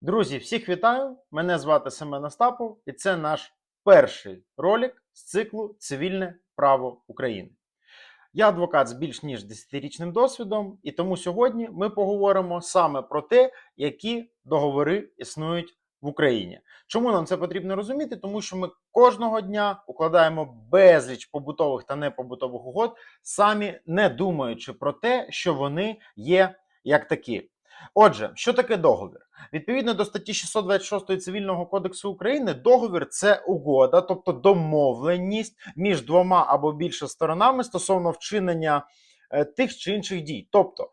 Друзі, всіх вітаю! Мене звати Семен Остапов, і це наш перший ролик з циклу Цивільне право України. Я адвокат з більш ніж 10-річним досвідом, і тому сьогодні ми поговоримо саме про те, які договори існують в Україні. Чому нам це потрібно розуміти? Тому що ми кожного дня укладаємо безліч побутових та непобутових угод, самі не думаючи про те, що вони є як такі. Отже, що таке договір? Відповідно до статті 626 Цивільного кодексу України, договір це угода, тобто домовленість між двома або більше сторонами стосовно вчинення е, тих чи інших дій. Тобто,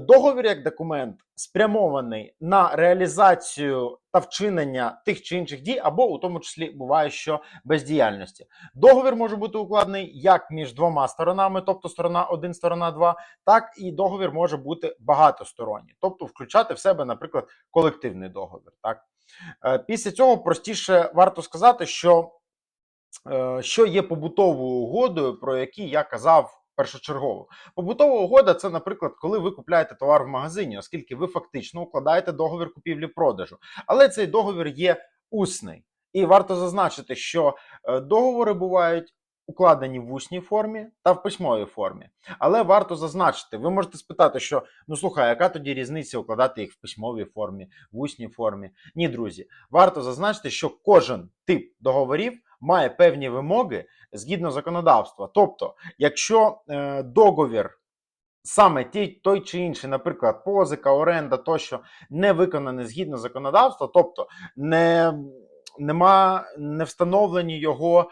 договір як документ спрямований на реалізацію та вчинення тих чи інших дій, або у тому числі буває, що бездіяльності. Договір може бути укладений як між двома сторонами, тобто сторона 1, сторона 2, так і договір може бути багатосторонній, тобто включати в себе, наприклад, колективний договір. Так? Е, Після цього простіше варто сказати, що, е, що є побутовою угодою, про які я казав першочергово. Побутова угода це, наприклад, коли ви купляєте товар в магазині, оскільки ви фактично укладаєте договір купівлі-продажу. Але цей договір є усний. І варто зазначити, що е, договори бувають укладені в усній формі та в письмовій формі. Але варто зазначити, ви можете спитати, що ну слухай, яка тоді різниця укладати їх в письмовій формі, в усній формі? Ні, друзі, варто зазначити, що кожен тип договорів має певні вимоги згідно законодавства. Тобто, якщо е, договір. Саме ті, той чи інший, наприклад, позика, оренда тощо не виконаний згідно законодавства, тобто не, нема, не встановлені його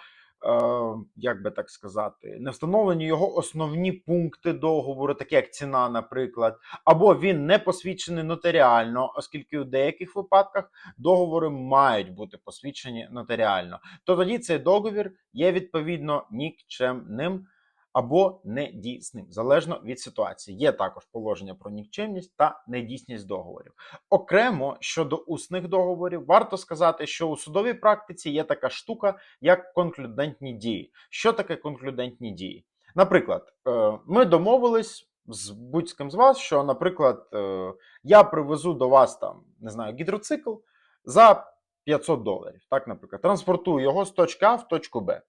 як би так сказати, не встановлені його основні пункти договору, такі як ціна, наприклад, або він не посвідчений нотаріально, оскільки у деяких випадках договори мають бути посвідчені нотаріально, то тоді цей договір є відповідно нікчемним. Або недійсним, залежно від ситуації. Є також положення про нікчемність та недійсність договорів. Окремо щодо усних договорів, варто сказати, що у судовій практиці є така штука, як конклюдентні дії. Що таке конклюдентні дії? Наприклад, е, ми домовились з будь-ким з вас, що, наприклад, е, я привезу до вас там, не знаю, гідроцикл за 500 доларів. Так, наприклад, транспортую його з точки А в точку Б.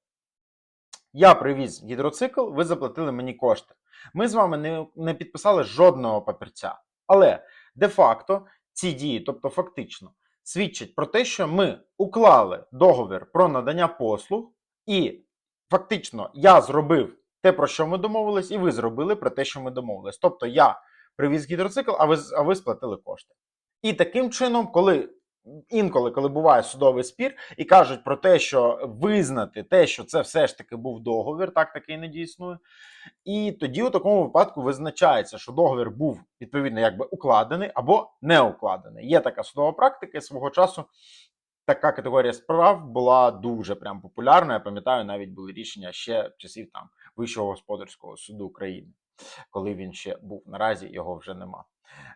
Я привіз гідроцикл, ви заплатили мені кошти. Ми з вами не, не підписали жодного папірця. Але де-факто ці дії, тобто фактично, свідчать про те, що ми уклали договір про надання послуг, і фактично я зробив те, про що ми домовились, і ви зробили про те, що ми домовились. Тобто я привіз гідроцикл, а ви, а ви сплатили кошти. І таким чином, коли інколи, коли буває судовий спір, і кажуть про те, що визнати те, що це все ж таки був договір, так такий не дійснує. І тоді у такому випадку визначається, що договір був відповідно якби укладений або не укладений. Є така судова практика і свого часу. Така категорія справ була дуже прям популярною. Я пам'ятаю, навіть були рішення ще часів там Вищого господарського суду України, коли він ще був. Наразі його вже нема.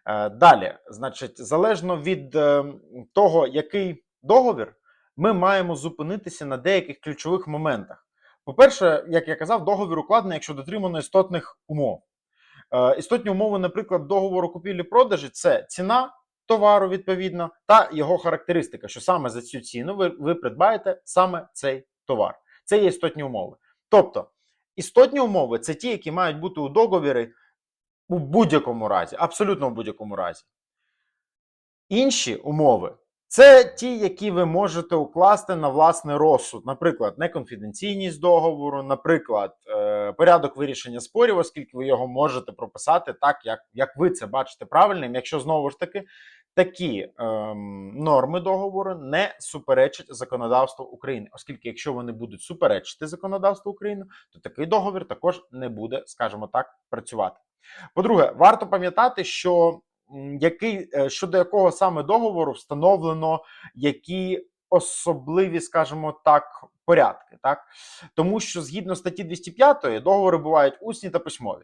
Е, Далі, значить, залежно від е, того, який договір, ми маємо зупинитися на деяких ключових моментах. По-перше, як я казав, договір укладений, якщо дотримано істотних умов. Е, Істотні умови, наприклад, договору купівлі-продажі це ціна товару, відповідно, та його характеристика, що саме за цю ціну ви, ви придбаєте саме цей товар. Це є істотні умови. Тобто, істотні умови це ті, які мають бути у договорі у будь-якому разі, абсолютно у будь-якому разі. Інші умови це ті, які ви можете укласти на власний розсуд. Наприклад, неконфіденційність договору, наприклад, е, порядок вирішення спорів, оскільки ви його можете прописати так, як, як ви це бачите правильним, якщо знову ж таки такі ем, норми договору не суперечать законодавству України, оскільки, якщо вони будуть суперечити законодавству України, то такий договір також не буде, скажімо так, працювати. По-друге, варто пам'ятати, що який е, щодо якого саме договору встановлено які особливі, скажімо так, порядки, так тому що згідно статті 205 договори бувають усні та письмові.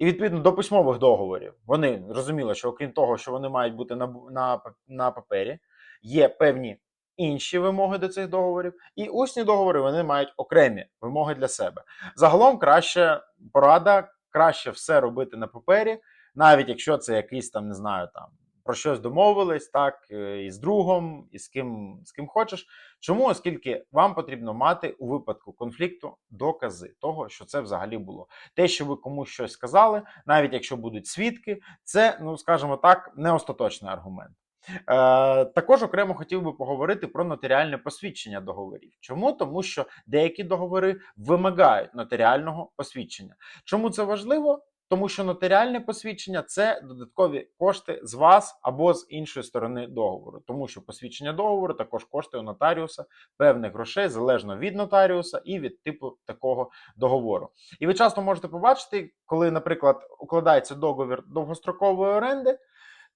І відповідно до письмових договорів вони розуміли, що окрім того, що вони мають бути на, на, на папері, є певні інші вимоги до цих договорів, і усні договори вони мають окремі вимоги для себе. Загалом краще порада, краще все робити на папері, навіть якщо це якийсь там, не знаю, там про щось домовились, так, е, і з другом, і з ким, з ким хочеш. Чому? Оскільки вам потрібно мати у випадку конфлікту докази того, що це взагалі було. Те, що ви комусь щось сказали, навіть якщо будуть свідки, це, ну скажімо так, не остаточний аргумент. Е, також окремо хотів би поговорити про нотаріальне посвідчення договорів. Чому? Тому що деякі договори вимагають нотаріального посвідчення. Чому це важливо? Тому що нотаріальне посвідчення це додаткові кошти з вас або з іншої сторони договору, тому що посвідчення договору також коштує у нотаріуса певних грошей залежно від нотаріуса і від типу такого договору. І ви часто можете побачити, коли, наприклад, укладається договір довгострокової оренди.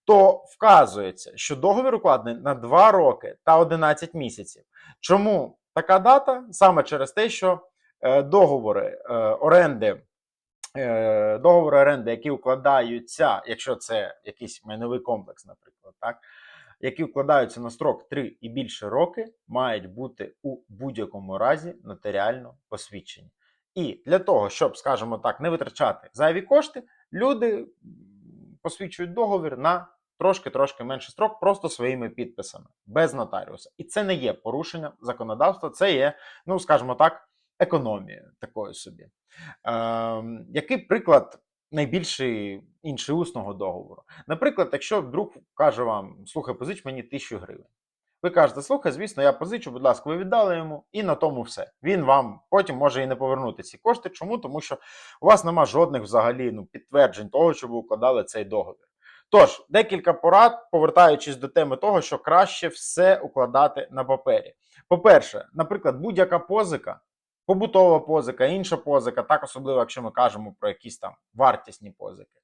То вказується, що договір укладений на 2 роки та 11 місяців. Чому така дата? Саме через те, що е, договори е, оренди договори оренди, які укладаються, якщо це якийсь майновий комплекс, наприклад, так, які укладаються на строк 3 і більше роки, мають бути у будь-якому разі нотаріально посвідчені. І для того, щоб, скажімо так, не витрачати зайві кошти, люди посвідчують договір на трошки-трошки менший строк, просто своїми підписами, без нотаріуса. І це не є порушенням законодавства, це є, ну скажімо так, економією такою собі. Ем, який приклад найбільший інший усного договору? Наприклад, якщо друг каже вам: слухай, позич мені тисячу гривень. Ви кажете, слухай, звісно, я позичу, будь ласка, ви віддали йому, і на тому все. Він вам потім може і не повернути ці кошти. Чому? Тому що у вас нема жодних взагалі ну, підтверджень того, що ви укладали цей договір. Тож, декілька порад, повертаючись до теми того, що краще все укладати на папері. По-перше, наприклад, будь-яка позика, побутова позика, інша позика, так особливо, якщо ми кажемо про якісь там вартісні позики.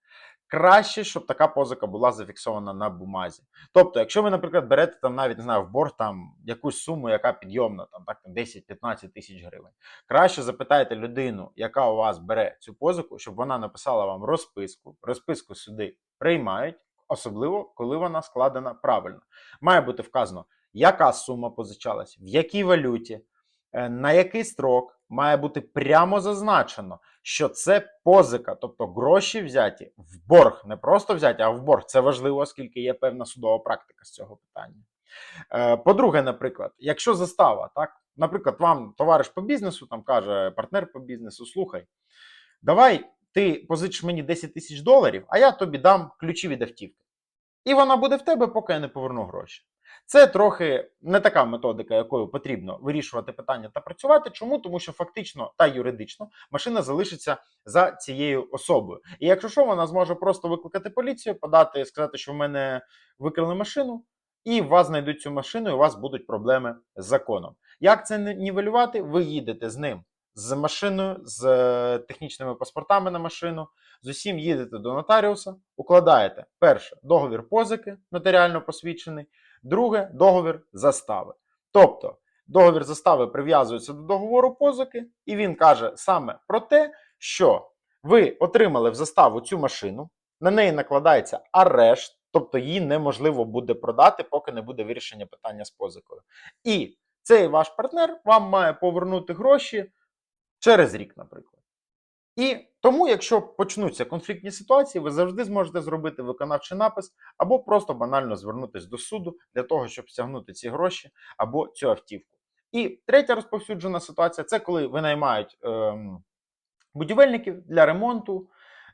Краще, щоб така позика була зафіксована на бумазі. Тобто, якщо ви, наприклад, берете там навіть не знаю, в борг там якусь суму, яка підйомна, там так 10-15 тисяч гривень. Краще запитайте людину, яка у вас бере цю позику, щоб вона написала вам розписку. Розписку сюди приймають, особливо коли вона складена правильно. Має бути вказано, яка сума позичалась, в якій валюті, на який строк. Має бути прямо зазначено, що це позика, тобто гроші взяті в борг, не просто взяті, а в борг. Це важливо, оскільки є певна судова практика з цього питання. Е, По-друге, наприклад, якщо застава, так, наприклад, вам товариш по бізнесу там каже, партнер по бізнесу, слухай, давай ти позичиш мені 10 тисяч доларів, а я тобі дам ключі від автівки. І вона буде в тебе, поки я не поверну гроші. Це трохи не така методика, якою потрібно вирішувати питання та працювати. Чому? Тому що фактично та юридично машина залишиться за цією особою. І якщо що, вона зможе просто викликати поліцію, подати, сказати, що в мене викрали машину, і вас знайдуть цю машину, і у вас будуть проблеми з законом. Як це нівелювати? Ви їдете з ним, з машиною, з е, технічними паспортами на машину, з усім їдете до нотаріуса, укладаєте перше договір позики, нотаріально посвідчений. Друге договір застави. Тобто договір застави прив'язується до договору позики, і він каже саме про те, що ви отримали в заставу цю машину, на неї накладається арешт, тобто її неможливо буде продати, поки не буде вирішення питання з позикою. І цей ваш партнер вам має повернути гроші через рік, наприклад. І тому, якщо почнуться конфліктні ситуації, ви завжди зможете зробити виконавчий напис або просто банально звернутися до суду для того, щоб стягнути ці гроші або цю автівку. І третя розповсюджена ситуація це коли винаймають ем, будівельників для ремонту,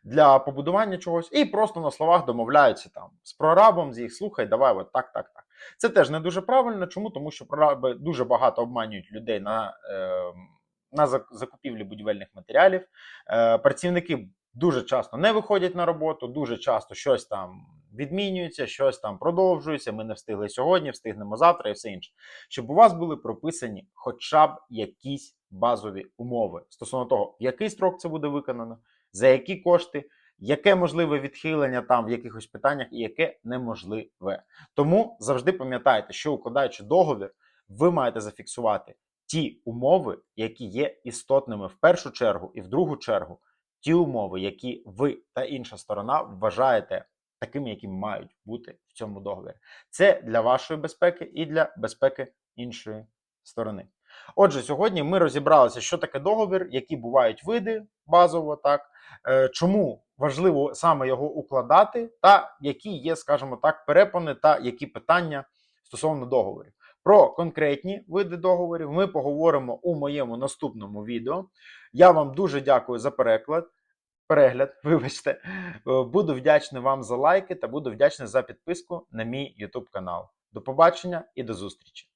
для побудування чогось, і просто на словах домовляються там з прорабом, з їх слухай, давай, от так, так, так. Це теж не дуже правильно. Чому? Тому що прораби дуже багато обманюють людей на, ем, на закупівлі будівельних матеріалів. Е, працівники дуже часто не виходять на роботу, дуже часто щось там відмінюється, щось там продовжується. Ми не встигли сьогодні, встигнемо завтра і все інше. Щоб у вас були прописані хоча б якісь базові умови стосовно того, в який строк це буде виконано, за які кошти. Яке можливе відхилення там в якихось питаннях і яке неможливе. Тому завжди пам'ятайте, що укладаючи договір, ви маєте зафіксувати ті умови, які є істотними в першу чергу, і в другу чергу ті умови, які ви та інша сторона вважаєте такими, які мають бути в цьому договорі. Це для вашої безпеки і для безпеки іншої сторони. Отже, сьогодні ми розібралися, що таке договір, які бувають види базово, так е, чому важливо саме його укладати, та які є, скажімо так, перепони та які питання стосовно договорів. Про конкретні види договорів ми поговоримо у моєму наступному відео. Я вам дуже дякую за переклад. Перегляд, вибачте, Е, буду вдячний вам за лайки та буду вдячний за підписку на мій YouTube канал. До побачення і до зустрічі!